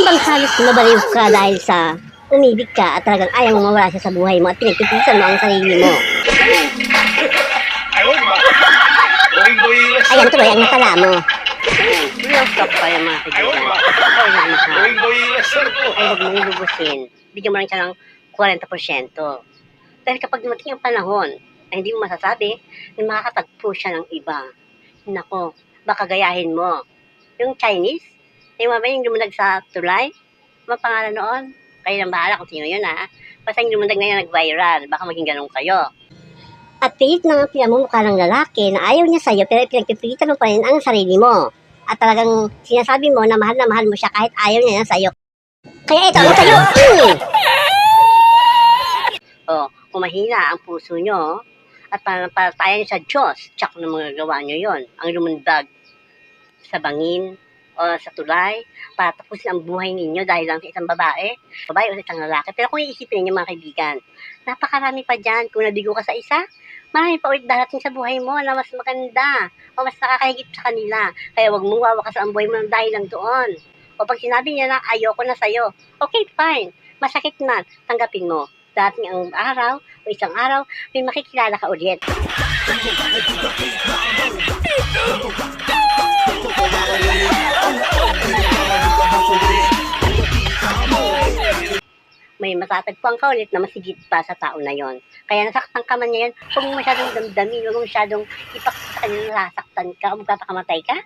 Yung bang halos nabaliw ka dahil sa umibig ka at talagang ayaw mo mawala siya sa buhay mo at pinagpipilisan mo ang sarili mo. Ayan tuloy ang natala mo. Talk pa yung mga kaibigan. Ikaw na mahal. Ay huwag mong lubusin. Bigyan mo lang siya ng 40%. Dahil kapag dumating ang panahon na hindi mo masasabi na makakatagpo siya ng iba. Nako, baka gayahin mo. Yung Chinese, yung mga yung lumundag sa tulay, ano ang pangalan noon? Kayo nang bahala kung sino yun ha. Basta yung lumundag na yun nag-viral, baka maging ganun kayo. At pilit na nga pinamumukha ng lalaki na ayaw niya sa'yo pero pinagpipilitan mo pa rin ang sarili mo. At talagang sinasabi mo na mahal na mahal mo siya kahit ayaw niya na sa'yo. Kaya ito ang sa'yo. Mm. Oh, kung mahina ang puso nyo, at para tayo sa Diyos, tsak na mga gawa nyo yon ang lumundag sa bangin o sa tulay para tapusin ang buhay ninyo dahil lang sa isang babae, babae o sa isang lalaki. Pero kung iisipin ninyo mga kaibigan, napakarami pa dyan. Kung nabigo ka sa isa, marami pa ulit darating sa buhay mo na mas maganda o mas nakakahigit sa kanila. Kaya wag mong wawakas ang buhay mo ng dahil lang doon. O pag sinabi niya na ayoko na sa'yo, okay, fine. Masakit man, tanggapin mo. Dating ang araw o isang araw, may makikilala ka ulit. May matatagpuan ka ulit na masigit pa sa tao na yon. Kaya nasaktan ka man ngayon, huwag mo masyadong damdamin, huwag mo masyadong ipakita kanya na nasaktan ka, o magpapakamatay ka.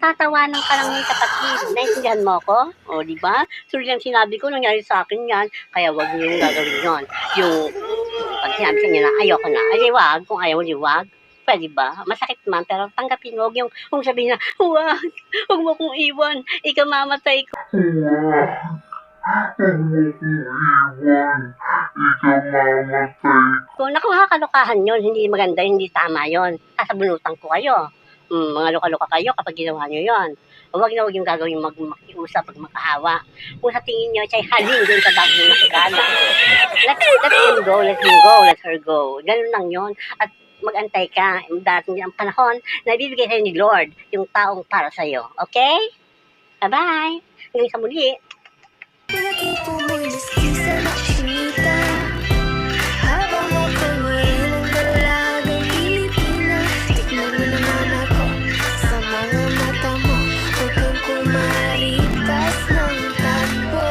Tatawanan ka lang ng kapatid. Naintindihan mo ako? O, di ba? Sulit lang sinabi ko, nangyari sa akin yan. Kaya wag niyo yung gagawin yon. Yung, pag sinabi sa na ayoko na, ay wag, kung ayaw di wag. Pwede ba? Masakit man, pero tanggapin mo. Huwag yung, kung sabihin na, wag, huwag mo kong iwan, ikaw mamatay. Kung nakuha kalokahan yon, hindi maganda, hindi tama yon. Sasabunutan ko kayo. Mm, mga loka-loka kayo kapag ginawa nyo yon. Huwag na huwag yung gagawin mag makiusap, pag makaawa. Kung sa tingin nyo, siya'y haling dun sa bago ng nakikala. Let, let him go, let him go, let her go. Ganun lang yon. At mag-antay ka. Dating ang panahon na ibibigay sa'yo ni Lord yung taong para sa'yo. Okay? Bye-bye. Hanggang sa muli.